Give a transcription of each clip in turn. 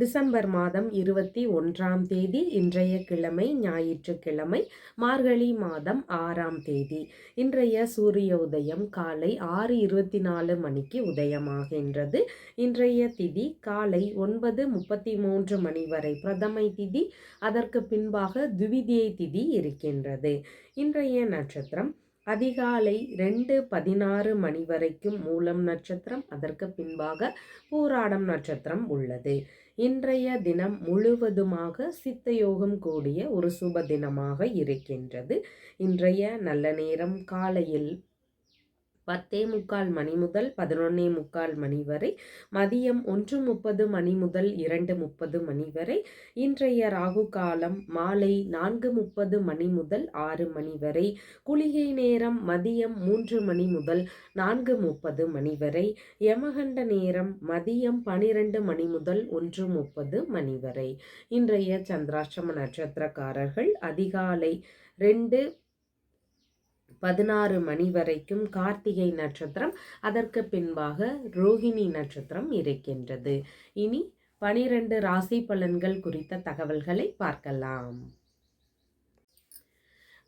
December மாதம் இருபத்தி ஒன்றாம் தேதி இன்றைய கிழமை ஞாயிற்றுக்கிழமை மார்கழி மாதம் ஆறாம் தேதி. இன்றைய சூரிய உதயம் காலை ஆறு இருபத்தி நாலு மணிக்கு உதயமாகின்றது. இன்றைய திதி காலை ஒன்பது முப்பத்தி மூன்று மணி வரை பிரதமை திதி அதற்கு பின்பாக துவிதியை திதி இருக்கின்றது. இன்றைய நட்சத்திரம் அதிகாலை ரெண்டு பதினாறு மணி வரைக்கும் மூலம் நட்சத்திரம் அதற்கு பின்பாக பூராடம் நட்சத்திரம் உள்ளது. இன்றைய தினம் முழுவதுமாக சித்த யோகம் கூடிய ஒரு சுப தினமாக இருக்கின்றது. இன்றைய நல்ல நேரம் காலையில் பத்தே முக்கால் மணி முதல் பதினொன்னே முக்கால் மணி வரை மதியம் ஒன்று முப்பது மணி முதல் இரண்டு முப்பது மணி வரை இன்றைய ராகு காலம் மாலை நான்கு முப்பது மணி முதல் ஆறு மணி வரை குளிகை நேரம் மதியம் மூன்று மணி முதல் நான்கு முப்பது மணி வரை யமகண்ட நேரம் மதியம் பனிரெண்டு மணி முதல் ஒன்று முப்பது மணி வரை. இன்றைய சந்திராஷ்டம நட்சத்திரக்காரர்கள் அதிகாலை ரெண்டு பதினாறு மணி வரைக்கும் கார்த்திகை நட்சத்திரம். அதற்கு பின்பாக ரோஹிணி நட்சத்திரம் இருக்கின்றது. இனி பனிரெண்டு ராசி பலன்கள் குறித்த தகவல்களை பார்க்கலாம்.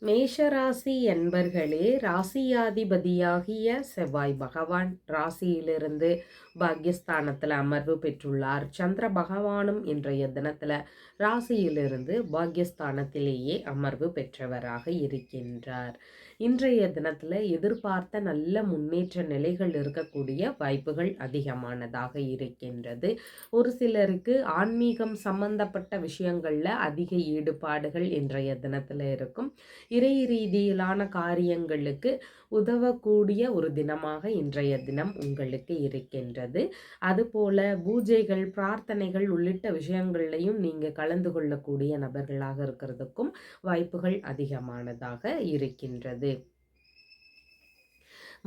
மேஷராசி என்பர்களே ராசியாதிபதியாகிய செவ்வாய் பகவான் ராசியிலிருந்து பாக்யஸ்தானத்தில் அமர்வு பெற்றுள்ளார். சந்திர பகவானும் இன்றைய தினத்தில் ராசியிலிருந்து பாக்யஸ்தானத்திலேயே அமர்வு பெற்றவராக இருக்கின்றார். இன்றைய தினத்தில் எதிர்பார்த்த நல்ல முன்னேற்ற நிலைகள் இருக்கக்கூடிய வாய்ப்புகள் அதிகமானதாக இருக்கின்றது. ஒரு சிலருக்கு ஆன்மீகம் சம்பந்தப்பட்ட விஷயங்களில் அதிக ஈடுபாடுகள் இன்றைய தினத்தில் இருக்கும். இறை ரீதியிலான காரியங்களுக்கு உதவக்கூடிய ஒரு தினமாக இன்றைய தினம் உங்களுக்கு இருக்கின்றது. அதுபோல பூஜைகள் பிரார்த்தனைகள் உள்ளிட்ட விஷயங்கள்லையும் நீங்கள் கலந்து கொள்ளக்கூடிய நபர்களாக இருக்கிறதுக்கும் வாய்ப்புகள் அதிகமானதாக இருக்கின்றது.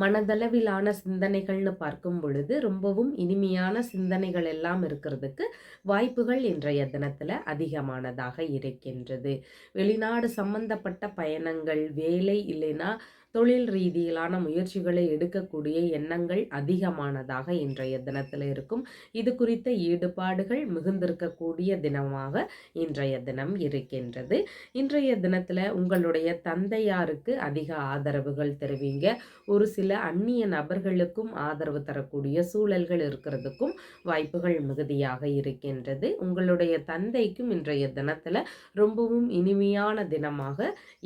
மனதளவிலான சிந்தனைகள்னு பார்க்கும் பொழுது ரொம்பவும் இனிமையான சிந்தனைகள் எல்லாம் இருக்கிறதுக்கு வாய்ப்புகள் இன்றைய தினத்தில் அதிகமானதாக இருக்கின்றது. வெளிநாடு சம்பந்தப்பட்ட பயணங்கள் வேலை இல்லைன்னா தொழில் ரீதியிலான முயற்சிகளை எடுக்கக்கூடிய எண்ணங்கள் அதிகமானதாக இன்றைய தினத்தில் இருக்கும். இது குறித்த ஈடுபாடுகள் மிகுந்திருக்கக்கூடிய தினமாக இன்றைய தினம் இருக்கின்றது. இன்றைய தினத்தில் உங்களுடைய தந்தையாருக்கு அதிக ஆதரவுகள் தருவீங்க. ஒரு சில அந்நிய நபர்களுக்கும் ஆதரவு தரக்கூடிய சூழல்கள் இருக்கிறதுக்கும் வாய்ப்புகள் மிகுதியாக இருக்கின்றது. உங்களுடைய தந்தைக்கும் இன்றைய தினத்தில் ரொம்பவும் இனிமையான தினமாக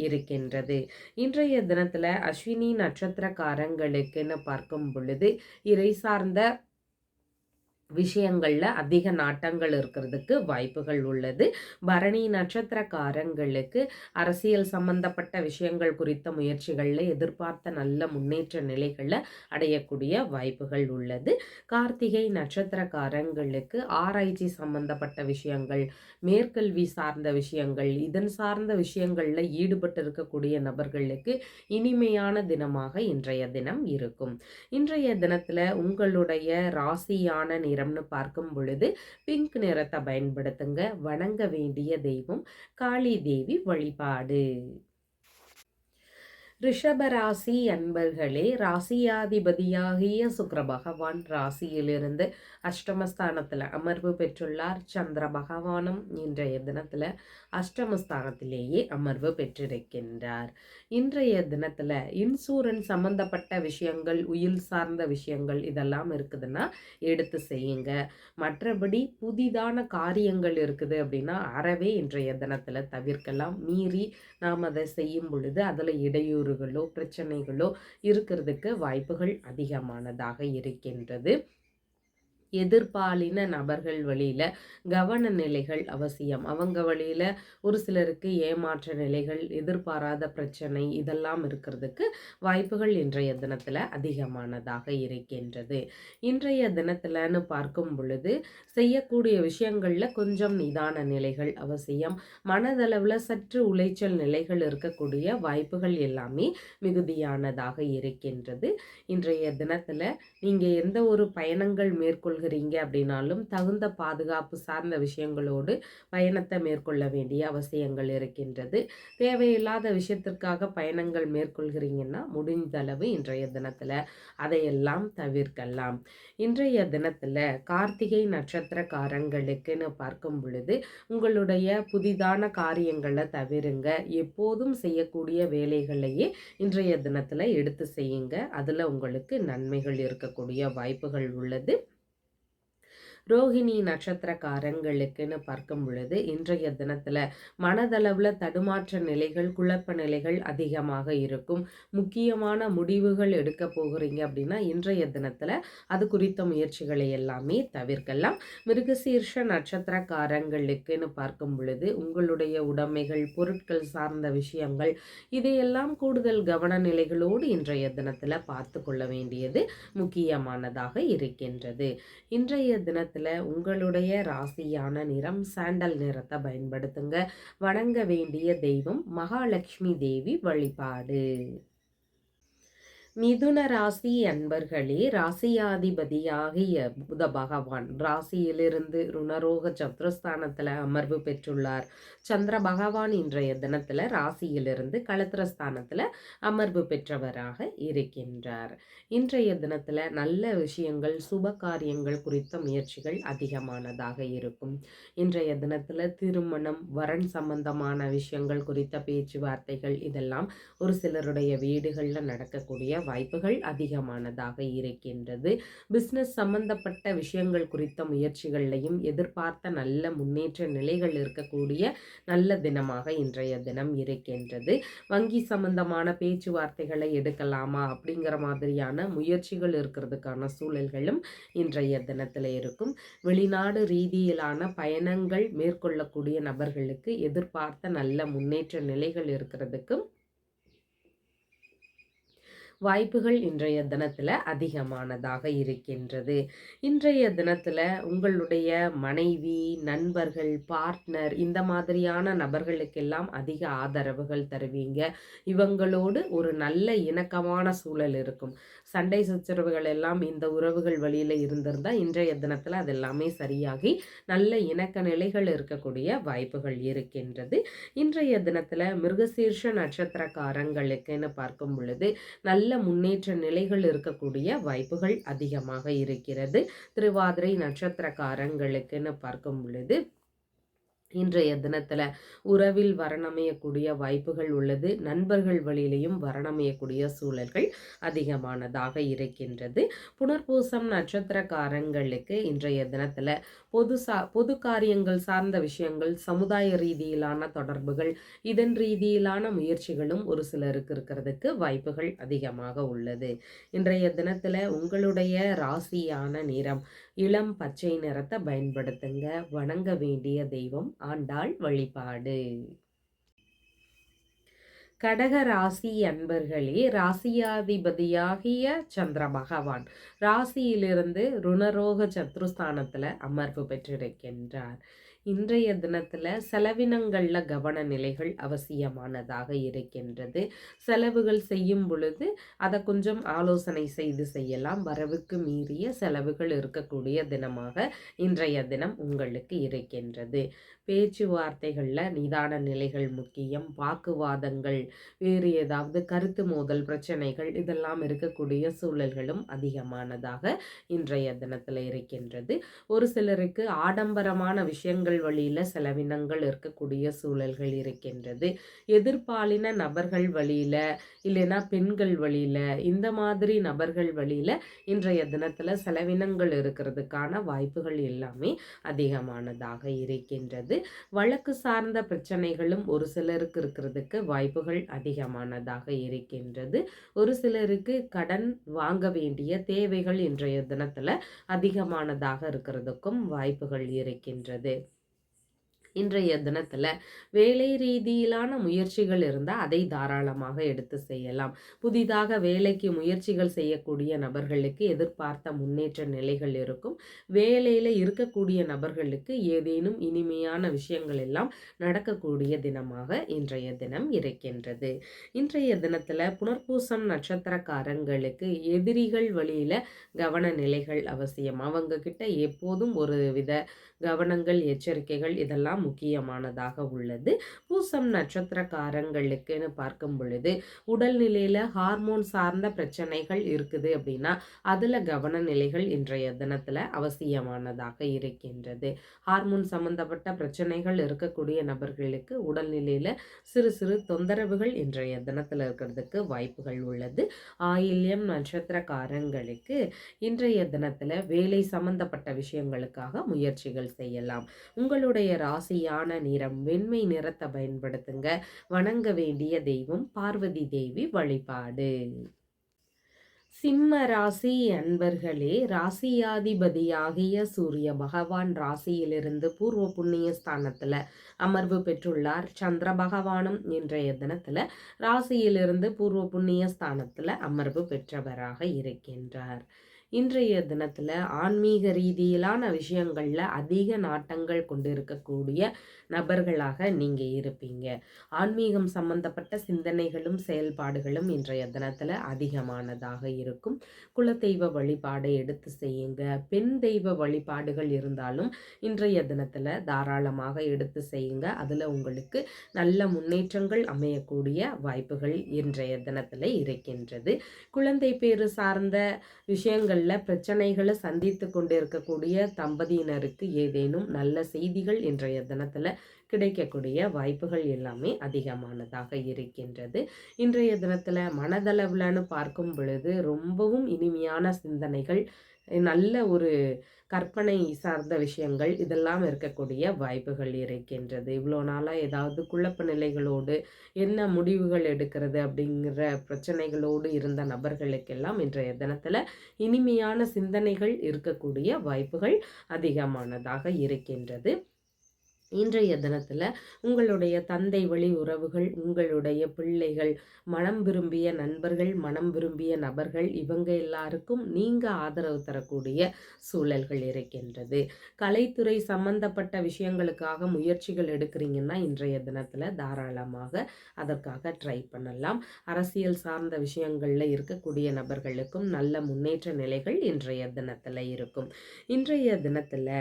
இருக்கின்றது. இன்றைய தினத்தில் அஸ்வினி நட்சத்திரக்காரங்களுக்குன்னு பார்க்கும் பொழுது இறை சார்ந்த விஷயங்களில் அதிக நாட்டங்கள் இருக்கிறதுக்கு வாய்ப்புகள் உள்ளது. பரணி நட்சத்திரக்காரங்களுக்கு அரசியல் சம்பந்தப்பட்ட விஷயங்கள் குறித்த முயற்சிகளில் எதிர்பார்த்த நல்ல முன்னேற்ற நிலைகளை அடையக்கூடிய வாய்ப்புகள் உள்ளது. கார்த்திகை நட்சத்திரக்காரங்களுக்கு ஆராய்ச்சி சம்பந்தப்பட்ட விஷயங்கள் மேற்கல்வி சார்ந்த விஷயங்கள் இதன் சார்ந்த விஷயங்களில் ஈடுபட்டு இருக்கக்கூடிய நபர்களுக்கு இனிமையான தினமாக இன்றைய தினம் இருக்கும். இன்றைய தினத்தில் உங்களுடைய ராசியான நிறம்னு பார்க்கும் பொழுது பிங்க் நிறத்தை பயன்படுத்துங்க. வணங்க வேண்டிய தெய்வம் காளி தேவி வழிபாடு. ரிஷபராசி அன்பர்களே ராசியாதிபதியாகிய சுக்கர பகவான் ராசியிலிருந்து அஷ்டமஸ்தானத்தில் அமர்வு பெற்றுள்ளார் சந்திர பகவானும் இன்றைய தினத்தில் அஷ்டமஸ்தானத்திலேயே அமர்வு பெற்றிருக்கின்றார். இன்றைய தினத்தில் இன்சூரன்ஸ் சம்மந்தப்பட்ட விஷயங்கள் உயில் சார்ந்த விஷயங்கள் இதெல்லாம் இருக்குதுன்னா எடுத்து செய்யுங்க. மற்றபடி புதிதான காரியங்கள் இருக்குது அப்படின்னா அறவே இன்றைய தினத்தில் தவிர்க்கலாம். மீறி நாம் அதை செய்யும் பொழுது அதில் இடையூறுகளோ பிரச்சனைகளோ இருக்கிறதுக்கு வாய்ப்புகள் அதிகமானதாக இருக்கின்றது. எதிர்பாலின நபர்கள் வழியில் கவன நிலைகள் அவசியம். அவங்க வழியில் ஒரு சிலருக்கு ஏமாற்ற நிலைகள் எதிர்பாராத பிரச்சனை இதெல்லாம் இருக்கிறதுக்கு வாய்ப்புகள் இன்றைய தினத்தில் அதிகமானதாக இருக்கின்றது. இன்றைய தினத்தில்னு பார்க்கும் பொழுது செய்யக்கூடிய விஷயங்களில் கொஞ்சம் நிதான நிலைகள் அவசியம். மனதளவில் சற்று உளைச்சல் நிலைகள் இருக்கக்கூடிய வாய்ப்புகள் எல்லாமே மிகுதியானதாக இருக்கின்றது. இன்றைய தினத்தில் நீங்கள் எந்த ஒரு பயணங்கள் மேற்கொள்கிற கொள்கிறீங்க அப்படின்னாலும் தகுந்த பாதுகாப்பு சார்ந்த விஷயங்களோடு பயணத்தை மேற்கொள்ள வேண்டிய அவசியங்கள் இருக்கின்றது. தேவையில்லாத விஷயத்திற்காக பயணங்கள் மேற்கொள்கிறீங்கன்னா முடிந்தளவு இன்றைய தினத்தில் அதையெல்லாம் தவிர்க்கலாம். இன்றைய தினத்தில் கார்த்திகை நட்சத்திரக்காரங்களுக்குன்னு பார்க்கும் பொழுது உங்களுடைய புதிதான காரியங்களை தவிருங்க. எப்போதும் செய்யக்கூடிய வேலைகளையே இன்றைய தினத்தில் எடுத்து செய்யுங்க. அதில் உங்களுக்கு நன்மைகள் இருக்கக்கூடிய வாய்ப்புகள் உள்ளது. ரோஹிணி நட்சத்திரக்காரங்களுக்குன்னு பார்க்கும் பொழுது இன்றைய தினத்தில் மனதளவில் தடுமாற்ற நிலைகள் குழப்ப நிலைகள் அதிகமாக இருக்கும். முக்கியமான முடிவுகள் எடுக்க போகிறீங்க அப்படின்னா இன்றைய தினத்தில் அது குறித்த முயற்சிகளை எல்லாமே தவிர்க்கலாம். மிருகசீர்ஷ நட்சத்திரக்காரங்களுக்குன்னு பார்க்கும் பொழுது உங்களுடைய உடைமைகள் பொருட்கள் சார்ந்த விஷயங்கள் இதையெல்லாம் கூடுதல் கவன நிலைகளோடு இன்றைய தினத்தில் பார்த்து கொள்ள வேண்டியது முக்கியமானதாக இருக்கின்றது. இன்றைய தினத்தில் நேரத்தில் உங்களுடைய ராசியான நிறம் சாண்டல் நிறத்தை பயன்படுத்துங்க. வணங்க வேண்டிய தெய்வம் மகாலட்சுமி தேவி வழிபாடு. மிதுன ராசி அன்பர்களே ராசியாதிபதியாகிய புத பகவான் ராசியிலிருந்து ருணரோக சத்ரஸ்தானத்தில் அமர்வு பெற்றுள்ளார். சந்திர பகவான் இன்றைய தினத்தில் ராசியிலிருந்து களத்திரஸ்தானத்தில் அமர்வு பெற்றவராக இருக்கின்றார். இன்றைய தினத்தில் நல்ல விஷயங்கள் சுப காரியங்கள் குறித்த முயற்சிகள் அதிகமானதாக இருக்கும். இன்றைய தினத்தில் திருமணம் வரன் சம்பந்தமான விஷயங்கள் குறித்த பேச்சுவார்த்தைகள் இதெல்லாம் ஒரு சிலருடைய வீடுகளில் நடக்கக்கூடிய வாய்ப்புகள் அதிகமானதாக இருக்கின்றது. பிஸ்னஸ் சம்பந்தப்பட்ட விஷயங்கள் குறித்த முயற்சிகள்லையும் எதிர்பார்த்த நல்ல முன்னேற்ற நிலைகள் இருக்கக்கூடிய நல்ல தினமாக இன்றைய தினம் இருக்கின்றது. வங்கி சம்பந்தமான பேச்சுவார்த்தைகளை எடுக்கலாமா அப்படிங்கிற மாதிரியான முயற்சிகள் இருக்கிறதுக்கான சூழல்களும் இன்றைய தினத்தில் இருக்கும். வெளிநாடு ரீதியிலான பயணங்கள் மேற்கொள்ளக்கூடிய நபர்களுக்கு எதிர்பார்த்த நல்ல முன்னேற்ற நிலைகள் இருக்கிறதுக்கும் வாய்ப்புகள் இன்றைய தினத்தில் அதிகமானதாக இருக்கின்றது. இன்றைய தினத்தில் உங்களுடைய மனைவி நண்பர்கள் பார்ட்னர் இந்த மாதிரியான நபர்களுக்கெல்லாம் அதிக ஆதரவுகள் தருவீங்க. இவங்களோடு ஒரு நல்ல இணக்கமான சூழல் இருக்கும். சண்டை சச்சரவுகள் எல்லாம் இந்த உறவுகள் வழியில் இருந்திருந்தால் இன்றைய தினத்தில் அது எல்லாமே சரியாகி நல்ல இணக்க நிலைகள் இருக்கக்கூடிய வாய்ப்புகள் இருக்கின்றது. இன்றைய தினத்தில் மிருகசீர்ஷ நட்சத்திரக்காரங்களுக்குன்னு பார்க்கும் பொழுது நல்ல முன்னேற்ற நிலைகள் இருக்கக்கூடிய வாய்ப்புகள் அதிகமாக இருக்கிறது. திருவாதிரை நட்சத்திரக்காரங்களுக்குன்னு பார்க்கும் பொழுது இன்றைய தினத்தில் உறவில் வரணமையக்கூடிய வாய்ப்புகள் உள்ளது. நண்பர்கள் வழியிலையும் வரணமையக்கூடிய சூழல்கள் அதிகமானதாக இருக்கின்றது. புனர்பூசம் நட்சத்திரக்காரங்களுக்கு இன்றைய தினத்தில் பொது சா பொது காரியங்கள் சார்ந்த விஷயங்கள் சமுதாய ரீதியிலான தொடர்புகள் இதன் ரீதியிலான முயற்சிகளும் ஒரு சிலருக்கு இருக்கிறதுக்கு வாய்ப்புகள் அதிகமாக உள்ளது. இன்றைய தினத்தில் உங்களுடைய ராசியான நிறம் இளம் பச்சை நிறத்தை பயன்படுத்துங்க. வணங்க வேண்டிய தெய்வம் ஆண்டாள் வழிபாடு. கடக ராசி அன்பர்களே ராசியாதிபதியாகிய சந்திர பகவான் ராசியிலிருந்து ருணரோக சத்ருஸ்தானத்தில் அமர்வு பெற்றிருக்கின்றார். இன்றைய தினத்தில் செலவினங்களில் கவன நிலைகள் அவசியமானதாக இருக்கின்றது. செலவுகள் செய்யும் பொழுது அதை கொஞ்சம் ஆலோசனை செய்து செய்யலாம். வரவுக்கு மீறிய செலவுகள் இருக்கக்கூடிய தினமாக இன்றைய தினம் உங்களுக்கு இருக்கின்றது. பேச்சுவார்த்தைகளில் நிதான நிலைகள் முக்கியம் வாக்குவாதங்கள் வேறு ஏதாவது கருத்து மோதல் பிரச்சனைகள் இதெல்லாம் இருக்கக்கூடிய சூழல்களும் அதிகமானதாக இன்றைய தினத்தில் இருக்கின்றது. ஒரு சிலருக்கு ஆடம்பரமான விஷயங்கள் வழியில் செலவினங்கள் இருக்கக்கூடிய சூழல்கள் இருக்கின்றது. எதிர்பாலின நபர்கள் வழியில் இல்லைன்னா பெண்கள் வழியில் இந்த மாதிரி நபர்கள் வழியில் இன்றைய தினத்தில் செலவினங்கள் இருக்கிறதுக்கான வாய்ப்புகள் எல்லாமே அதிகமானதாக இருக்கின்றது. வழக்கு சார்ந்த பிரச்சனைகளும் ஒரு சிலருக்கு இருக்கிறதுக்கு வாய்ப்புகள் அதிகமானதாக இருக்கின்றது. ஒரு சிலருக்கு கடன் வாங்க வேண்டிய தேவைகள் இன்றைய தினத்தில் அதிகமானதாக இருக்கிறதுக்கும் வாய்ப்புகள் இருக்கின்றது. இன்றைய தினத்தில் வேலை ரீதியிலான முயற்சிகள் இருந்தால் அதை தாராளமாக எடுத்து செய்யலாம். புதிதாக வேலைக்கு முயற்சிகள் செய்யக்கூடிய நபர்களுக்கு எதிர்பார்த்த முன்னேற்ற நிலைகள் இருக்கும். வேலையில் இருக்கக்கூடிய நபர்களுக்கு ஏதேனும் இனிமையான விஷயங்கள் எல்லாம் நடக்கக்கூடிய தினமாக இன்றைய தினம் இருக்கின்றது. இன்றைய தினத்தில் புனர்பூசம் நட்சத்திரக்காரங்களுக்கு எதிரிகள் வழியில் கவன நிலைகள் அவசியம். அவங்க கிட்ட எப்போதும் ஒரு வித கவனங்கள் எச்சரிக்கைகள் இதெல்லாம் முக்கியமானதாக உள்ளது. பூசம் நட்சத்திரக்காரங்களுக்குன்னு பார்க்கும் பொழுது உடல்நிலையில் ஹார்மோன் சார்ந்த பிரச்சனைகள் இருக்குது அப்படின்னா அதில் கவன நிலைகள் இன்றைய தினத்தில் அவசியமானதாக இருக்கின்றது. ஹார்மோன் சம்பந்தப்பட்ட பிரச்சனைகள் இருக்கக்கூடிய நபர்களுக்கு உடல்நிலையில் சிறு சிறு தொந்தரவுகள் இன்றைய தினத்தில் இருக்கிறதுக்கு வாய்ப்புகள் உள்ளது. ஆயில்யம் நட்சத்திரக்காரங்களுக்கு இன்றைய தினத்தில் வேலை சம்பந்தப்பட்ட விஷயங்களுக்காக முயற்சிகள் செய்யலாம். உங்களுடைய ராசி ராசியான நிறம் வெண்மை நிறத்தை பயன்படுத்துங்க. வணங்க வேண்டிய தெய்வம் பார்வதி தேவி வழிபாடு. சிம்ம ராசி அன்பர்களே ராசியாதிபதியாகிய சூரிய பகவான் ராசியிலிருந்து பூர்வ புண்ணிய ஸ்தானத்தில் அமர்வு பெற்றுள்ளார். சந்திர பகவானும் இன்றைய தினத்தில் ராசியிலிருந்து பூர்வ புண்ணிய ஸ்தானத்தில் அமர்வு பெற்றவராக இருக்கின்றார். இன்றைய தினத்தில் ஆன்மீக ரீதியிலான விஷயங்களில் அதிக நாட்டங்கள் கொண்டு இருக்கக்கூடிய நபர்களாக நீங்கள் இருப்பீங்க. ஆன்மீகம் சம்பந்தப்பட்ட சிந்தனைகளும் செயல்பாடுகளும் இன்றைய தினத்தில் அதிகமானதாக இருக்கும். குலதெய்வ வழிபாடை எடுத்து செய்யுங்க. பெண் தெய்வ வழிபாடுகள் இருந்தாலும் இன்றைய தினத்தில் தாராளமாக எடுத்து செய்யுங்க. அதில் உங்களுக்கு நல்ல முன்னேற்றங்கள் அமையக்கூடிய வாய்ப்புகள் இன்றைய தினத்தில் இருக்கின்றது. குழந்தை பேரு சார்ந்த விஷயங்கள் விஷயங்களில் பிரச்சனைகளை சந்தித்து கொண்டு இருக்கக்கூடிய தம்பதியினருக்கு ஏதேனும் நல்ல செய்திகள் இன்றைய தினத்தில் கிடைக்கக்கூடிய வாய்ப்புகள் எல்லாமே அதிகமானதாக இருக்கின்றது. இன்றைய தினத்தில் மனதளவில்னு பார்க்கும் பொழுது ரொம்பவும் இனிமையான சிந்தனைகள் நல்ல ஒரு கற்பனை சார்ந்த விஷயங்கள் இதெல்லாம் இருக்கக்கூடிய வாய்ப்புகள் இருக்கின்றது. இவ்வளோ நாளாக ஏதாவது குழப்ப நிலைகளோடு என்ன முடிவுகள் எடுக்கிறது அப்படிங்கிற பிரச்சனைகளோடு இருந்த நபர்களுக்கெல்லாம் இன்றைய தினத்தில் இனிமையான சிந்தனைகள் இருக்கக்கூடிய வாய்ப்புகள் அதிகமானதாக இருக்கின்றது. இன்றைய தினத்தில் உங்களுடைய தந்தை வழி உறவுகள் உங்களுடைய பிள்ளைகள் மனம் விரும்பிய நண்பர்கள் மனம் விரும்பிய நபர்கள் இவங்க எல்லாருக்கும் நீங்கள் ஆதரவு தரக்கூடிய சூழல்கள் இருக்கின்றது. கலைத்துறை சம்பந்தப்பட்ட விஷயங்களுக்காக முயற்சிகள் எடுக்கிறீங்கன்னா இன்றைய தினத்தில் தாராளமாக அதற்காக ட்ரை பண்ணலாம். அரசியல் சார்ந்த விஷயங்களில் இருக்கக்கூடிய நபர்களுக்கும் நல்ல முன்னேற்ற நிலைகள் இன்றைய தினத்தில் இருக்கும். இன்றைய தினத்தில்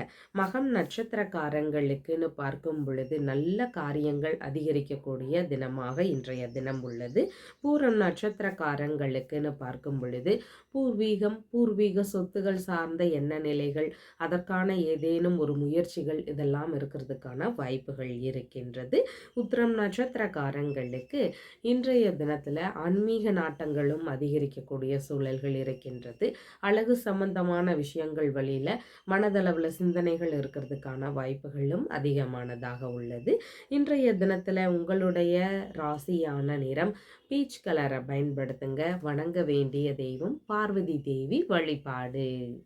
மகம் நட்சத்திரக்காரங்களுக்குன்னு பார்க்கும் பொழுது நல்ல காரியங்கள் அதிகரிக்கக்கூடிய தினமாக இன்றைய தினம் உள்ளது. பூரம் நட்சத்திரக்காரங்களுக்குன்னு பார்க்கும் பொழுது பூர்வீகம் பூர்வீக சொத்துகள் சார்ந்த எண்ண நிலைகள் அதற்கான ஏதேனும் ஒரு முயற்சிகள் இதெல்லாம் இருக்கிறதுக்கான வாய்ப்புகள் இருக்கின்றது. உத்திரம் நட்சத்திரக்காரங்களுக்கு இன்றைய தினத்தில் ஆன்மீக நாட்டங்களும் அதிகரிக்கக்கூடிய சூழல்கள் இருக்கின்றது. அழகு சம்பந்தமான விஷயங்கள் வழியில் மனதளவில் சிந்தனைகள் இருக்கிறதுக்கான வாய்ப்புகளும் அதிகமானதாக உள்ளது. இன்றைய தினத்தில் உங்களுடைய ராசியான நிறம் பீச் கலரை பயன்படுத்துங்க. வணங்க வேண்டிய தெய்வம் பார்வதி தேவி வழிபாடு.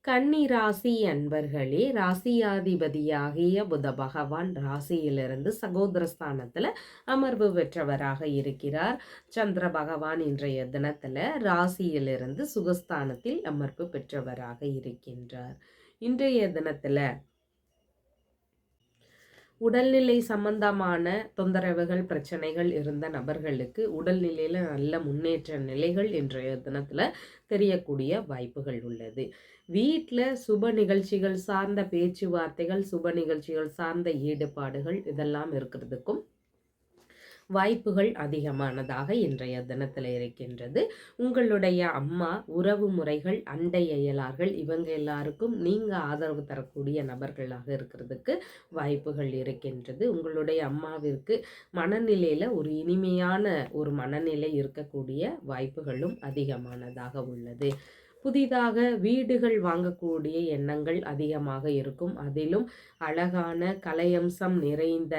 கன்னி ராசி அன்பர்களே ராசியாதிபதியாகிய புத பகவான் ராசியிலிருந்து சகோதரஸ்தானத்தில் அமர்வு பெற்றவராக இருக்கிறார். சந்திர பகவான் இன்றைய தினத்தில் ராசியிலிருந்து சுகஸ்தானத்தில் அமர்வு பெற்றவராக இருக்கின்றார். இன்றைய தினத்தில் உடல்நிலை சம்பந்தமான தொந்தரவுகள் பிரச்சனைகள் இருந்த நபர்களுக்கு உடல்நிலையில் நல்ல முன்னேற்ற நிலைகள் இன்றைய தினத்தில் தெரியக்கூடிய வாய்ப்புகள் உள்ளது. வீட்டில் சுப நிகழ்ச்சிகள் சார்ந்த பேச்சுவார்த்தைகள் சுப நிகழ்ச்சிகள் சார்ந்த ஈடுபாடுகள் இதெல்லாம் இருக்கிறதுக்கும் வாய்ப்புகள் அதிகமானதாக இன்றைய தினத்தில் இருக்கின்றது. உங்களுடைய அம்மா உறவு முறைகள் அண்டை அயலார்கள் இவங்க எல்லாருக்கும் நீங்கள் ஆதரவு தரக்கூடிய நபர்களாக இருக்கிறதுக்கு வாய்ப்புகள் இருக்கின்றது. உங்களுடைய அம்மாவிற்கு மனநிலையில் ஒரு இனிமையான ஒரு மனநிலை இருக்கக்கூடிய வாய்ப்புகளும் அதிகமானதாக உள்ளது. புதிதாக வீடுகள் வாங்கக்கூடிய எண்ணங்கள் அதிகமாக இருக்கும். அதிலும் அழகான கலையம்சம் நிறைந்த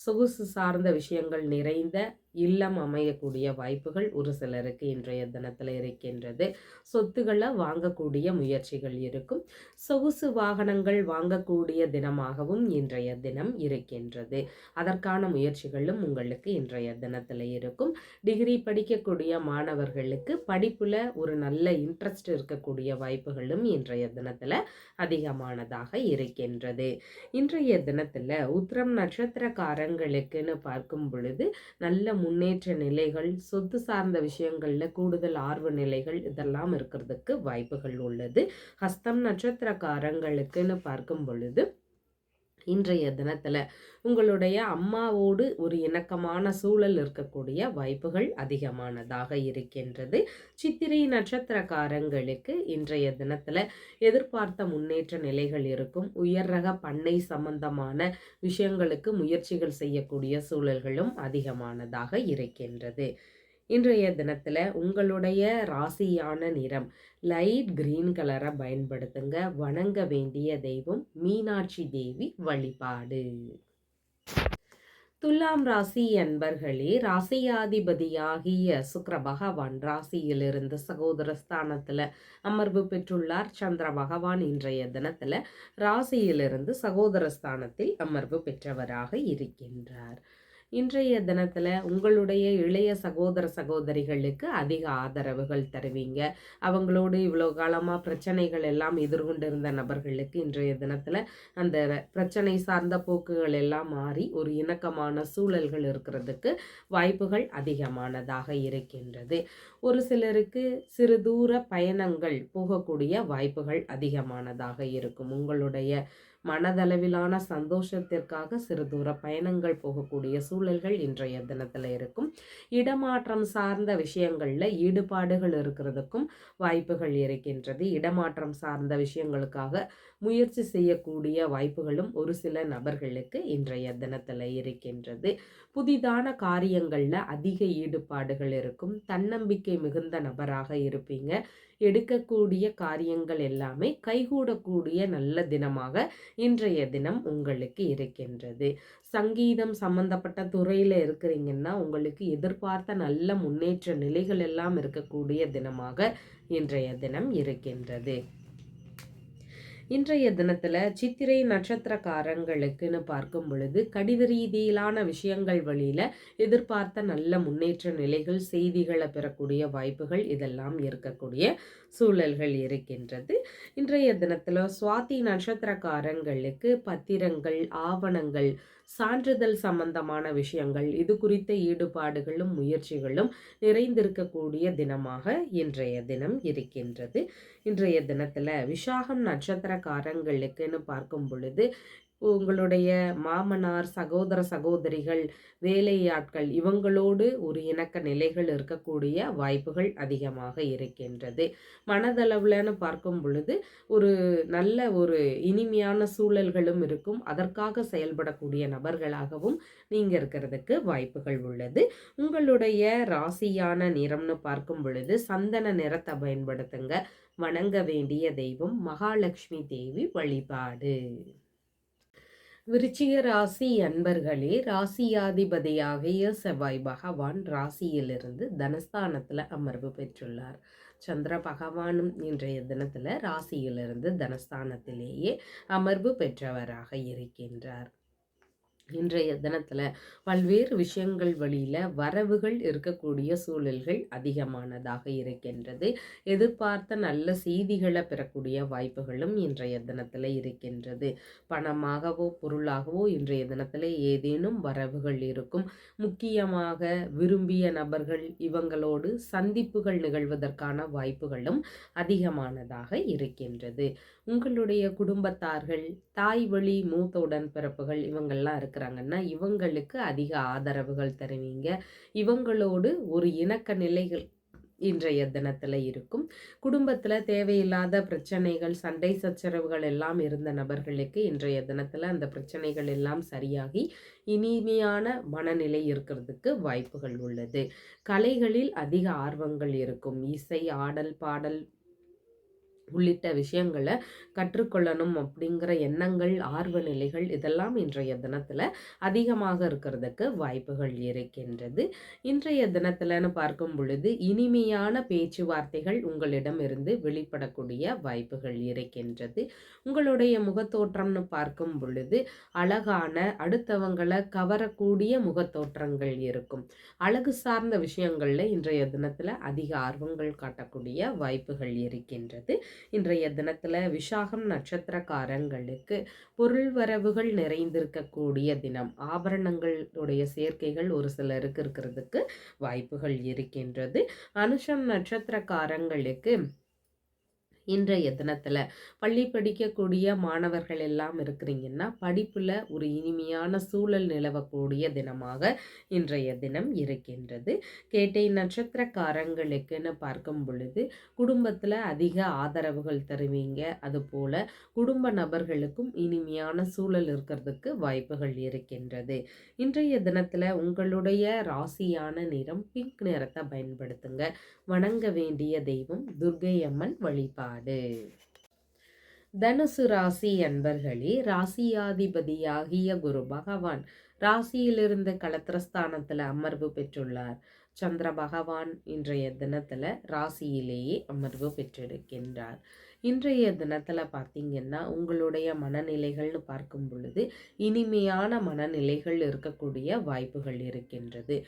சொகுசு சார்ந்த விஷயங்கள் நிறைந்த இல்லம் அமையக்கூடிய வாய்ப்புகள் ஒரு சிலருக்கு இன்றைய தினத்தில் இருக்கின்றது. சொத்துக்களை வாங்கக்கூடிய முயற்சிகள் இருக்கும். சொகுசு வாகனங்கள் வாங்கக்கூடிய தினமாகவும் இன்றைய தினம் இருக்கின்றது. அதற்கான முயற்சிகளும் உங்களுக்கு இன்றைய தினத்தில் இருக்கும். டிகிரி படிக்கக்கூடிய மாணவர்களுக்கு படிப்பில் ஒரு நல்ல இன்ட்ரெஸ்ட் இருக்கக்கூடிய வாய்ப்புகளும் இன்றைய தினத்தில் அதிகமானதாக இருக்கின்றது. இன்றைய தினத்தில் உத்திரம் நட்சத்திரக்காரங்களுக்குன்னு பார்க்கும் பொழுது நல்ல முன்னேற்ற நிலைகள் சொத்து சார்ந்த விஷயங்களில் கூடுதல் ஆர்வ நிலைகள் இதெல்லாம் இருக்கிறதுக்கு வாய்ப்புகள் உள்ளது. ஹஸ்தம் நட்சத்திரக்காரங்களுக்குன்னு பார்க்கும் பொழுது இன்றைய தினத்தில் உங்களுடைய அம்மாவோடு ஒரு இணக்கமான சூழல் இருக்கக்கூடிய வாய்ப்புகள் அதிகமானதாக இருக்கின்றது. சித்திரை நட்சத்திரக்காரங்களுக்கு இன்றைய தினத்தில் எதிர்பார்த்த முன்னேற்ற நிலைகள் இருக்கும். உயர் ரக பண்ணை சம்பந்தமான விஷயங்களுக்கு முயற்சிகள் செய்யக்கூடிய சூழல்களும் அதிகமானதாக இருக்கின்றது. இன்றைய தினத்தில் உங்களுடைய ராசியான நிறம் லைட் கிரீன் கலரை பயன்படுத்துங்க. வணங்க வேண்டிய தெய்வம் மீனாட்சி தேவி வழிபாடு. துலாம் ராசி என்பர்களே ராசியாதிபதியாகிய சுக்கர பகவான் ராசியிலிருந்து சகோதர ஸ்தானத்தில் அமர்வு பெற்றுள்ளார். சந்திர பகவான் இன்றைய தினத்தில் ராசியிலிருந்து சகோதர ஸ்தானத்தில் அமர்வு பெற்றவராக இருக்கின்றார். இன்றைய தினத்தில் உங்களுடைய இளைய சகோதர சகோதரிகளுக்கு அதிக ஆதரவுகள் தருவீங்க. அவங்களோடு இவ்வளோ காலமாக பிரச்சனைகள் எல்லாம் எதிர்கொண்டு இருந்த நபர்களுக்கு இன்றைய தினத்தில் அந்த பிரச்சனை சார்ந்த போக்குகள் எல்லாம் மாறி ஒரு இணக்கமான சூழல்கள் இருக்கிறதுக்கு வாய்ப்புகள் அதிகமானதாக இருக்கின்றது. ஒரு சிலருக்கு சிறு தூர பயணங்கள் போகக்கூடிய வாய்ப்புகள் அதிகமானதாக இருக்கும். உங்களுடைய மனதளவிலான சந்தோஷத்திற்காக சிறு தூர பயணங்கள் போகக்கூடிய சூழல்கள் இன்றைய தினத்தில் இருக்கும். இடமாற்றம் சார்ந்த விஷயங்களில் ஈடுபாடுகள் இருக்கிறதுக்கும் வாய்ப்புகள் இருக்கின்றது. இடமாற்றம் சார்ந்த விஷயங்களுக்காக முயற்சி செய்யக்கூடிய வாய்ப்புகளும் ஒரு சில நபர்களுக்கு இன்றைய தினத்தில் இருக்கின்றது. புதிதான காரியங்களில் அதிக ஈடுபாடுகள் இருக்கும். தன்னம்பிக்கை மிகுந்த நபராக இருப்பீங்க. எடுக்கக்கூடிய காரியங்கள் எல்லாமே கைகூடக்கூடிய நல்ல தினமாக இன்றைய தினம் உங்களுக்கு இருக்கின்றது. சங்கீதம் சம்பந்தப்பட்ட துறையில் இருக்கிறீங்கன்னா உங்களுக்கு எதிர்பார்த்த நல்ல முன்னேற்ற நிலைகள் எல்லாம் இருக்கக்கூடிய தினமாக இன்றைய தினம் இருக்கின்றது. இன்றைய தினத்தில் சித்திரை நட்சத்திரக்காரங்களுக்குன்னு பார்க்கும் பொழுது கடித ரீதியிலான விஷயங்கள் வழியில் எதிர்பார்த்த நல்ல முன்னேற்ற நிலைகள் செய்திகளை பெறக்கூடிய வாய்ப்புகள் இதெல்லாம் இருக்கக்கூடிய சூழல்கள் இருக்கின்றது. இன்றைய தினத்தில் சுவாதி நட்சத்திரக்காரங்களுக்கு பத்திரங்கள் ஆவணங்கள் சான்றிதழ் சம்பந்தமான விஷயங்கள் இது குறித்த ஈடுபாடுகளும் முயற்சிகளும் நிறைந்திருக்கக்கூடிய தினமாக இன்றைய தினம் இருக்கின்றது. இன்றைய தினத்தில் விசாகம் நட்சத்திரக்காரங்களுக்குன்னு பார்க்கும் பொழுது உங்களுடைய மாமனார் சகோதர சகோதரிகள் வேலையாட்கள் இவங்களோடு ஒரு இணக்க நிலைகள் இருக்கக்கூடிய வாய்ப்புகள் அதிகமாக இருக்கின்றது. மனதளவில்னு பார்க்கும் பொழுது ஒரு நல்ல ஒரு இனிமையான சூழல்களும் இருக்கும். அதற்காக செயல்படக்கூடிய நபர்களாகவும் நீங்கள் இருக்கிறதுக்கு வாய்ப்புகள் உள்ளது. உங்களுடைய ராசியான நிறம்னு பார்க்கும் பொழுது சந்தன நிறத்தை பயன்படுத்துங்க. வணங்க வேண்டிய தெய்வம் மகாலட்சுமி தேவி வழிபாடு. விருச்சிக ராசி அன்பர்களே ராசியாதிபதியாகிய செவ்வாய் பகவான் ராசியிலிருந்து தனஸ்தானத்தில் அமர்வு பெற்றுள்ளார். சந்திர பகவானும் இன்றைய தினத்தில் ராசியிலிருந்து தனஸ்தானத்திலேயே அமர்வு பெற்றவராக இருக்கின்றார். இன்றைய தினத்தில் பல்வேறு விஷயங்கள் வழியில் வரவுகள் இருக்கக்கூடிய சூழல்கள் அதிகமானதாக இருக்கின்றது. எதிர்பார்த்த நல்ல செய்திகளை பெறக்கூடிய வாய்ப்புகளும் இன்றைய தினத்தில் இருக்கின்றது. பணமாகவோ பொருளாகவோ இன்றைய தினத்தில் ஏதேனும் வரவுகள் இருக்கும். முக்கியமாக விரும்பிய நபர்கள் இவங்களோடு சந்திப்புகள் நிகழ்வதற்கான வாய்ப்புகளும் அதிகமானதாக இருக்கின்றது. உங்களுடைய குடும்பத்தார்கள் தாய் வழி மூத்த உடன்பிறப்புகள் இவங்கள்லாம் இருக்கிறாங்கன்னா இவங்களுக்கு அதிக ஆதரவுகள் தருவீங்க. இவங்களோடு ஒரு இணக்க நிலைகள் இன்றைய தினத்தில் இருக்கும். குடும்பத்தில் தேவையில்லாத பிரச்சனைகள் சண்டை சச்சரவுகள் எல்லாம் இருந்த நபர்களுக்கு இன்றைய தினத்தில் அந்த பிரச்சனைகள் எல்லாம் சரியாகி இனிமையான மனநிலை இருக்கிறதுக்கு வாய்ப்புகள் உள்ளது. கலைகளில் அதிக ஆர்வங்கள் இருக்கும். இசை ஆடல் பாடல் உள்ளிட்ட விஷயங்களை கற்றுக்கொள்ளணும் அப்படிங்கிற எண்ணங்கள் ஆர்வ நிலைகள் இதெல்லாம் இன்றைய தினத்தில் அதிகமாக இருக்கிறதுக்கு வாய்ப்புகள் இருக்கின்றது. இன்றைய தினத்தில்னு பார்க்கும் பொழுது இனிமையான பேச்சுவார்த்தைகள் உங்களிடம் இருந்து வெளிப்படக்கூடிய வாய்ப்புகள் இருக்கின்றது. உங்களுடைய முகத்தோற்றம்னு பார்க்கும் பொழுது அழகான அடுத்தவங்களை கவரக்கூடிய முகத்தோற்றங்கள் இருக்கும். அழகு சார்ந்த விஷயங்களில் இன்றைய தினத்தில் அதிக ஆர்வங்கள் காட்டக்கூடிய வாய்ப்புகள் இருக்கின்றது. இன்றைய தினத்தில் விஷாகம் நட்சத்திரக்காரங்களுக்கு பொருள் வரவுகள் நிறைந்திருக்கக்கூடிய தினம். ஆபரணங்களுடைய சேர்க்கைகள் ஒரு சிலருக்கு இருக்கிறதுக்கு வாய்ப்புகள் இருக்கின்றது. அனுஷம் நட்சத்திரக்காரங்களுக்கு இன்றைய தினத்தில் பள்ளி படிக்கக்கூடிய மாணவர்கள் எல்லாம் இருக்கிறீங்கன்னா படிப்பில் ஒரு இனிமையான சூழல் நிலவக்கூடிய தினமாக இன்றைய தினம் இருக்கின்றது. கேட்டை நட்சத்திரக்காரங்களுக்குன்னு பார்க்கும் பொழுது குடும்பத்தில் அதிக ஆதரவுகள் தருவீங்க. அதுபோல் குடும்ப நபர்களுக்கும் இனிமையான சூழல் இருக்கிறதுக்கு வாய்ப்புகள் இருக்கின்றது. இன்றைய தினத்தில் உங்களுடைய ராசியான நிறம் பிங்க் நிறத்தை பயன்படுத்துங்க. வணங்க வேண்டிய தெய்வம் துர்கை அம்மன் வழிபாடு. வழிபாடு தனுசு ராசி அன்பர்களே ராசியாதிபதியாகிய குரு பகவான் ராசியிலிருந்து கலத்திரஸ்தானத்தில் அமர்வு பெற்றுள்ளார். சந்திர பகவான் இன்றைய தினத்தில் ராசியிலேயே அமர்வு பெற்றிருக்கின்றார். இன்றைய தினத்தில் பார்த்திங்கன்னா உங்களுடைய மனநிலைகள்னு பார்க்கும் பொழுது இனிமையான மனநிலைகள் இருக்கக்கூடிய வாய்ப்புகள் இருக்கின்றது.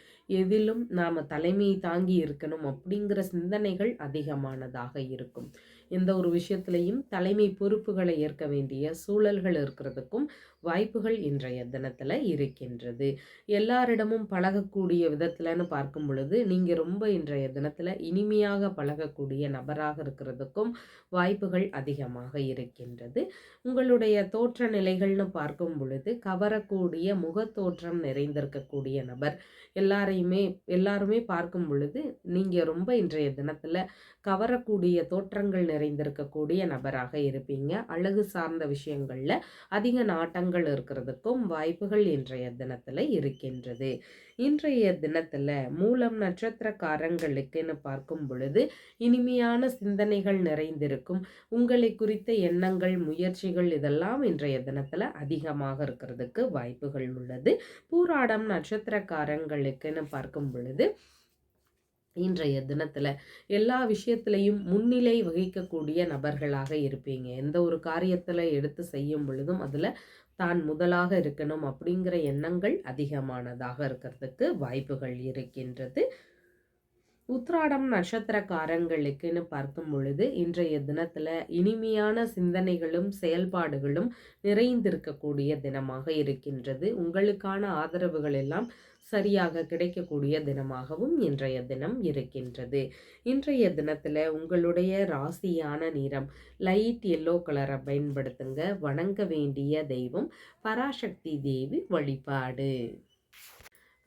எதிலும் நாம் தலைமை தாங்கி இருக்கணும் அப்படிங்கிற சிந்தனைகள் அதிகமானதாக இருக்கும். எந்த ஒரு விஷயத்திலையும் தலைமை பொறுப்புகளை ஏற்க வேண்டிய சூழல்கள் இருக்கிறதுக்கும் வாய்ப்புகள் இன்றைய தினத்தில் இருக்கின்றது. எல்லாரிடமும் பழகக்கூடிய விதத்தில்னு பார்க்கும் பொழுது நீங்கள் ரொம்ப இன்றைய தினத்தில் இனிமையாக பழகக்கூடிய நபராக இருக்கிறதுக்கும் வாய்ப்புகள் அதிகமாக இருக்கின்றது. உங்களுடைய தோற்ற நிலைகள்னு பார்க்கும் பொழுது கவரக்கூடிய முகத்தோற்றம் நிறைந்திருக்கக்கூடிய நபர் எல்லாரையுமே எல்லாருமே பார்க்கும் பொழுது நீங்கள் ரொம்ப இன்றைய தினத்தில் கவரக்கூடிய தோற்றங்கள் நிறைந்திருக்கக்கூடிய நபராக இருப்பீங்க. அழகு சார்ந்த விஷயங்களில் அதிக நாட்டங்கள் இருக்கிறதுக்கும் வாய்ப்புகள் இன்றைய தினத்தில் இருக்கின்றது. இன்றைய தினத்தில் மூலம் நட்சத்திரக்காரங்களுக்குன்னு பார்க்கும் பொழுது இனிமையான சிந்தனைகள் நிறைந்திருக்கும். உங்களை குறித்த எண்ணங்கள் முயற்சிகள் இதெல்லாம் இன்றைய தினத்தில் அதிகமாக இருக்கிறதுக்கு வாய்ப்புகள் உள்ளது. பூராடம் நட்சத்திரக்காரங்களுக்குன்னு பார்க்கும் பொழுது இன்றைய தினத்தில் எல்லா விஷயத்திலையும் முன்னிலை வகிக்கக்கூடிய நபர்களாக இருப்பீங்க. எந்த ஒரு காரியத்தில் எடுத்து செய்யும் பொழுதும் அதில் தான் முதலாக இருக்கணும் அப்படிங்கிற எண்ணங்கள் அதிகமானதாக இருக்கிறதுக்கு வாய்ப்புகள் இருக்கின்றது. உத்ராடம் நட்சத்திரக்காரங்களுக்குன்னு பார்க்கும் பொழுது இன்றைய தினத்தில் இனிமையான சிந்தனைகளும் செயல்பாடுகளும் நிறைந்திருக்கக்கூடிய தினமாக இருக்கின்றது. உங்களுக்கான ஆதரவுகள் எல்லாம் சரியாக கிடைக்கக்கூடிய தினமாகவும் இன்றைய தினம் இருக்கின்றது. இன்றைய தினத்தில் உங்களுடைய ராசியான நிறம் லைட் எல்லோ கலரை பயன்படுத்துங்க. வணங்க வேண்டிய தெய்வம் பராசக்தி தேவி வழிபாடு.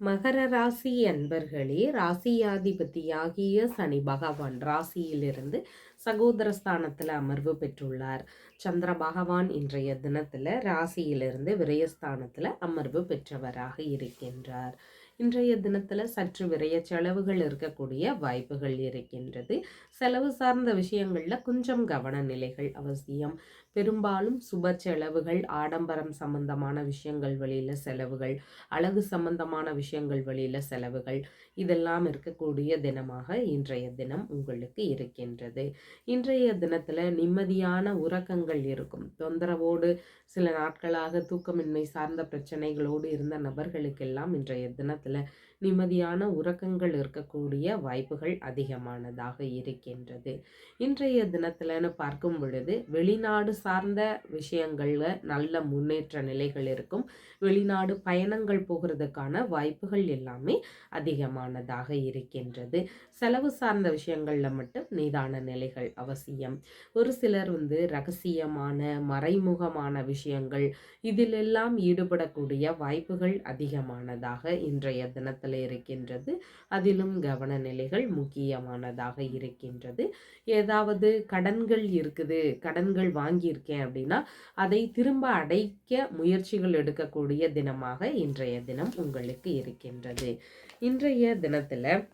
மகர ராசி அன்பர்களே ராசியாதிபதியாகிய சனி பகவான் ராசியிலிருந்து சகோதரஸ்தானத்தில் அமர்வு பெற்றுள்ளார். சந்திர பகவான் இன்றைய தினத்தில் ராசியிலிருந்து விரயஸ்தானத்தில் அமர்வு பெற்றவராக இருக்கின்றார். இன்றைய தினத்தில் சற்று விரைய செலவுகள் இருக்கக்கூடிய வாய்ப்புகள் இருக்கின்றது. செலவு சார்ந்த விஷயங்களில் கொஞ்சம் கவன நிலைகள் அவசியம். பெரும்பாலும் சுப செலவுகள் ஆடம்பரம் சம்பந்தமான விஷயங்கள் வழியில் செலவுகள் அழகு சம்பந்தமான விஷயங்கள் வழியில் செலவுகள் இதெல்லாம் இருக்கக்கூடிய தினமாக இன்றைய தினம் உங்களுக்கு இருக்கின்றது. இன்றைய தினத்தில் நிம்மதியான உறக்கங்கள் இருக்கும். தொந்தரவோடு சில நாட்களாக தூக்கமின்மை சார்ந்த பிரச்சனைகளோடு இருந்த நபர்களுக்கெல்லாம் இன்றைய தினத்தில் நிம்மதியான உறக்கங்கள் இருக்கக்கூடிய வாய்ப்புகள் அதிகமானதாக இருக்கின்றது. இன்றைய தினத்தில்னு பார்க்கும் பொழுது வெளிநாடு சார்ந்த விஷயங்களில் நல்ல முன்னேற்ற நிலைகள் இருக்கும். வெளிநாடு பயணங்கள் போகிறதுக்கான வாய்ப்புகள் எல்லாமே அதிகமானதாக இருக்கின்றது. செலவு சார்ந்த விஷயங்களில் மட்டும் நிதான நிலைகள் அவசியம். ஒரு சிலர் வந்து ரகசியமான மறைமுகமான விஷயங்கள் இதிலெல்லாம் ஈடுபடக்கூடிய வாய்ப்புகள் அதிகமானதாக இன்றைய தினத்தில் இருக்கின்றது. அதிலும் கவன நிலைகள் முக்கியமானதாக இருக்கின்றது. ஏதாவது கடன்கள் இருக்குது கடன்கள் வாங்கியிருக்கேன் அப்படின்னா அதை திரும்ப அடைக்க முயற்சிகள் எடுக்கக்கூடிய தினமாக இன்றைய தினம் உங்களுக்கு இருக்கின்றது. இன்றைய தினத்தில்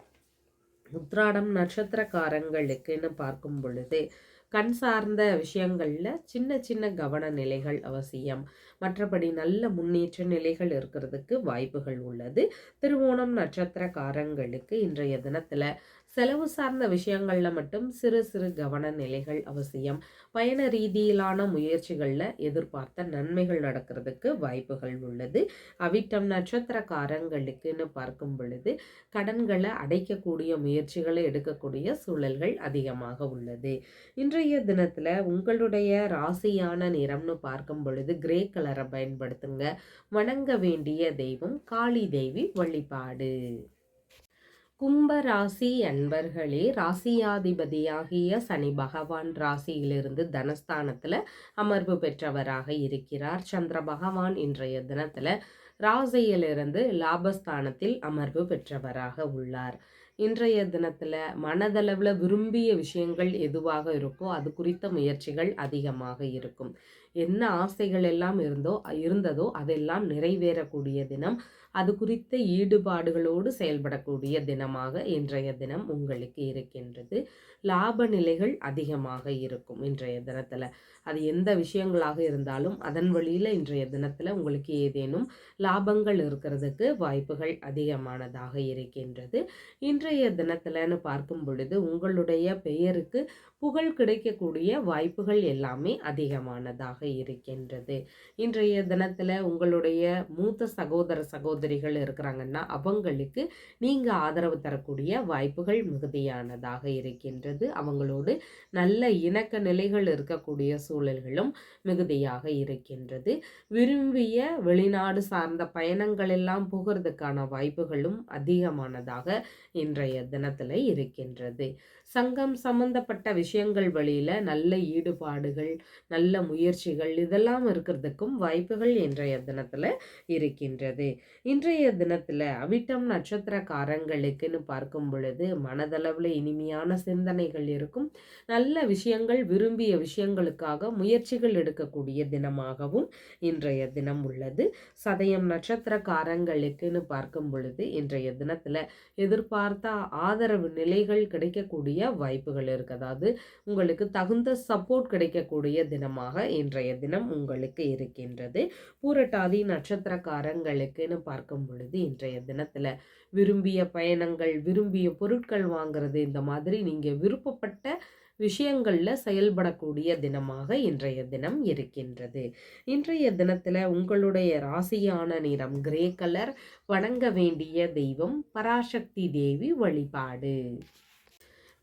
உத்ராடம் நட்சத்திரக்காரங்களுக்குன்னு பார்க்கும் பொழுது கண் சார்ந்த விஷயங்களில் சின்ன சின்ன கவன நிலைகள் அவசியம். மற்றபடி நல்ல முன்னேற்ற நிலைகள் இருக்கிறதுக்கு வாய்ப்புகள் உள்ளது. திருவோணம் நட்சத்திரக்காரங்களுக்கு இன்றைய தினத்தில் செலவு சார்ந்த விஷயங்களில் மட்டும் சிறு சிறு கவன நிலைகள் அவசியம். பயண ரீதியிலான முயற்சிகளில் எதிர்பார்த்த நன்மைகள் நடக்கிறதுக்கு வாய்ப்புகள் உள்ளது. அவிட்டம் நட்சத்திரக்காரங்களுக்குன்னு பார்க்கும் பொழுது கடன்களை அடைக்கக்கூடிய முயற்சிகளை எடுக்கக்கூடிய சூழல்கள் அதிகமாக உள்ளது. இன்றைய தினத்தில் உங்களுடைய ராசியான நிறம்னு பார்க்கும் பொழுது கிரே கலரை பயன்படுத்துங்க. வணங்க வேண்டிய தெய்வம் காளி தேவி வழிபாடு. கும்ப ராசி அன்பர்களே ராசியாதிபதியாகிய சனி பகவான் ராசியிலிருந்து தனஸ்தானத்தில் அமர்வு பெற்றவராக இருக்கிறார். சந்திர பகவான் இன்றைய தினத்தில் ராசியிலிருந்து லாபஸ்தானத்தில் அமர்வு பெற்றவராக உள்ளார். இன்றைய தினத்தில் மனதளவில் விரும்பிய விஷயங்கள் எதுவாக இருக்கோ அது குறித்த முயற்சிகள் அதிகமாக இருக்கும். என்ன ஆசைகள் எல்லாம் இருந்தோ இருந்ததோ அதெல்லாம் நிறைவேறக்கூடிய தினம் அது குறித்த ஈடுபாடுகளோடு செயல்படக்கூடிய தினமாக இன்றைய தினம் உங்களுக்கு இருக்கின்றது. லாப நிலைகள் அதிகமாக இருக்கும் இன்றைய தினத்தில். அது எந்த விஷயங்களாக இருந்தாலும் அதன் வழியில் இன்றைய தினத்தில் உங்களுக்கு ஏதேனும் லாபங்கள் இருக்கிறதுக்கு வாய்ப்புகள் அதிகமானதாக இருக்கின்றது. இன்றைய தினத்தில்னு பார்க்கும் பொழுது உங்களுடைய பெயருக்கு புகழ் கிடைக்கக்கூடிய வாய்ப்புகள் எல்லாமே அதிகமானதாக இருக்கின்றது. இன்றைய தினத்தில் உங்களுடைய மூத்த சகோதர சகோதரிகள் இருக்கிறாங்கன்னா அவங்களுக்கு நீங்கள் ஆதரவு தரக்கூடிய வாய்ப்புகள் மிகுதியானதாக இருக்கின்றது. அவங்களோடு நல்ல இணக்க நிலைகள் இருக்கக்கூடிய சூழல்களும் மிகுதியாக இருக்கின்றது. விரும்பிய வெளிநாடு சார்ந்த பயணங்கள் எல்லாம் போகிறதுக்கான வாய்ப்புகளும் அதிகமானதாக இன்றைய தினத்தில் இருக்கின்றது. சங்கம் சம்பந்தப்பட்ட விஷயங்கள் வழியில் நல்ல ஈடுபாடுகள் நல்ல முயற்சிகள் இதெல்லாம் இருக்கிறதுக்கும் வாய்ப்புகள் இன்றைய தினத்தில் இருக்கின்றது. இன்றைய தினத்தில் அவிட்டம் நட்சத்திரக்காரங்களுக்குன்னு பார்க்கும் பொழுது மனதளவில் இனிமையான சிந்தனைகள் இருக்கும். நல்ல விஷயங்கள் விரும்பிய விஷயங்களுக்காக முயற்சிகள் எடுக்கக்கூடிய தினமாகவும் இன்றைய தினம் உள்ளது. சதயம் நட்சத்திரக்காரங்களுக்குன்னு பார்க்கும் பொழுது இன்றைய தினத்தில் எதிர்பார்த்த ஆதரவு நிலைகள் கிடைக்கக்கூடிய வாய்ப்புகள் இருக்கு. அதாவது உங்களுக்கு தகுந்த சப்போர்ட் கிடைக்கக்கூடிய தினமாக இன்றைய தினம் உங்களுக்கு இருக்கின்றது. பூரட்டாதி நட்சத்திரக்காரங்களுக்குன்னு பார்க்கும் பொழுது இன்றைய தினத்தில் விரும்பிய பயணங்கள் விரும்பிய பொருட்கள் வாங்குறது இந்த மாதிரி நீங்கள் விருப்பப்பட்ட விஷயங்களில் செயல்படக்கூடிய தினமாக இன்றைய தினம் இருக்கின்றது. இன்றைய தினத்தில் உங்களுடைய ராசியான நிறம் கிரே கலர் வணங்க வேண்டிய தெய்வம் பராசக்தி தேவி வழிபாடு.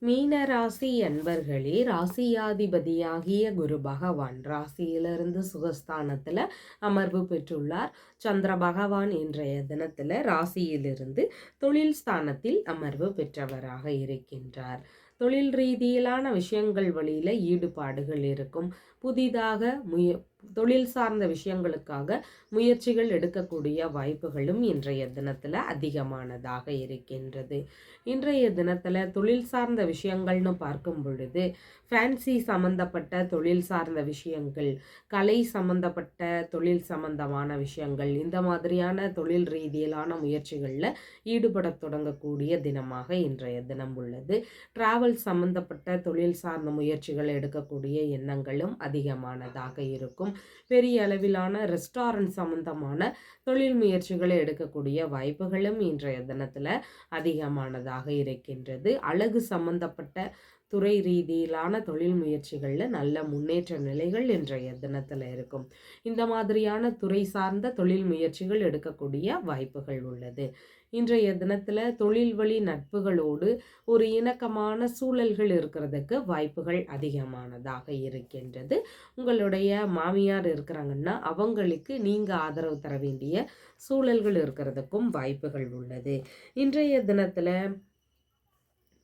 மீன ராசி அன்பர்களே ராசியாதிபதியாகிய குரு பகவான் ராசியிலிருந்து சுகஸ்தானத்தில் அமர்வு பெற்றுள்ளார். சந்திர பகவான் இன்றைய தினத்தில் ராசியிலிருந்து தொழில் ஸ்தானத்தில் அமர்வு பெற்றவராக இருக்கின்றார். தொழில் ரீதியிலான விஷயங்கள் வழியில் ஈடுபாடுகள் இருக்கும். புதிதாக முய தொழில் சார்ந்த விஷயங்களுக்காக முயற்சிகள் எடுக்கக்கூடிய வாய்ப்புகளும் இன்றைய தினத்தில் அதிகமானதாக இருக்கின்றது. இன்றைய தினத்தில் தொழில் சார்ந்த விஷயங்கள்னு பார்க்கும் பொழுது ஃபேன்சி சம்மந்தப்பட்ட தொழில் சார்ந்த விஷயங்கள் கலை சம்மந்தப்பட்ட தொழில் சம்பந்தமான விஷயங்கள் இந்த மாதிரியான தொழில் ரீதியிலான முயற்சிகளில் ஈடுபட தொடங்கக்கூடிய தினமாக இன்றைய தினம் உள்ளது. டிராவல் சம்பந்தப்பட்ட தொழில் சார்ந்த முயற்சிகள் எடுக்கக்கூடிய எண்ணங்களும் அதிகமானதாக இருக்கும். பெரிய அளவிலான ரெஸ்டாரண்ட் சம்பந்தமான தொழில் முயற்சிகளை எடுக்கக்கூடிய வாய்ப்புகளும் இன்றைய தினத்தில் அதிகமானதாக இருக்கின்றது. அழகு சம்பந்தப்பட்ட துறை ரீதியிலான தொழில் முயற்சிகளில் நல்ல முன்னேற்ற நிலைகள் இன்றைய தினத்தில் இருக்கும். இந்த மாதிரியான துறை சார்ந்த தொழில் முயற்சிகள் எடுக்கக்கூடிய வாய்ப்புகள் உள்ளது. இன்றைய தினத்தில் தொழில் வழி நட்புகளோடு ஒரு இணக்கமான சூழல்கள் இருக்கிறதுக்கு வாய்ப்புகள் அதிகமானதாக இருக்கின்றது. உங்களுடைய மாமியார் இருக்கிறாங்கன்னா அவங்களுக்கு நீங்கள் ஆதரவு தர வேண்டிய சூழல்கள் இருக்கிறதுக்கும் வாய்ப்புகள் உள்ளது. இன்றைய தினத்தில்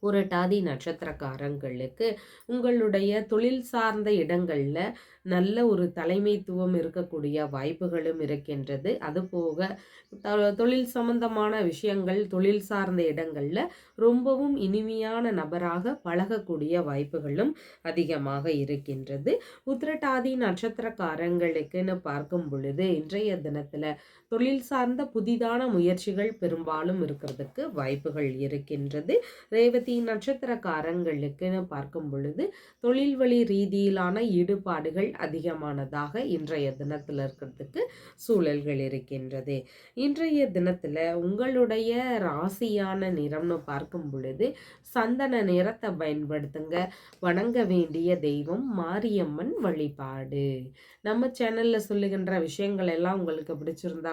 புரட்டாதி நட்சத்திரக்காரங்களுக்கு உங்களுடைய தொழில் சார்ந்த இடங்களில் நல்ல ஒரு தலைமைத்துவம் இருக்கக்கூடிய வாய்ப்புகளும் இருக்கின்றது. அதுபோக தொழில் சம்பந்தமான விஷயங்கள் தொழில் சார்ந்த இடங்களில் ரொம்பவும் இனிமையான நபராக பழகக்கூடிய வாய்ப்புகளும் அதிகமாக இருக்கின்றது. உத்திரட்டாதி நட்சத்திரக்காரங்களுக்குன்னு பார்க்கும் பொழுது இன்றைய தினத்தில் தொழில் சார்ந்த புதிதான முயற்சிகள் பெரும்பாலும் இருக்கிறதுக்கு வாய்ப்புகள் இருக்கின்றது. ரேவதி நட்சத்திரக்காரங்களுக்குன்னு பார்க்கும் பொழுது தொழில் வழி ரீதியிலான ஈடுபாடுகள் அதிகமானதாக இன்றைய தினத்தில் இருக்கிறதுக்கு சூழல்கள் இருக்கின்றது. இன்றைய தினத்தில் உங்களுடைய ராசியான நிறம்னு பார்க்கும் பொழுது சந்தன நிறத்தை பயன்படுத்துங்க. வணங்க வேண்டிய தெய்வம் மாரியம்மன் வழிபாடு. நம்ம சேனலில் சொல்லுகின்ற விஷயங்கள் எல்லாம் உங்களுக்கு பிடிச்சிருந்தா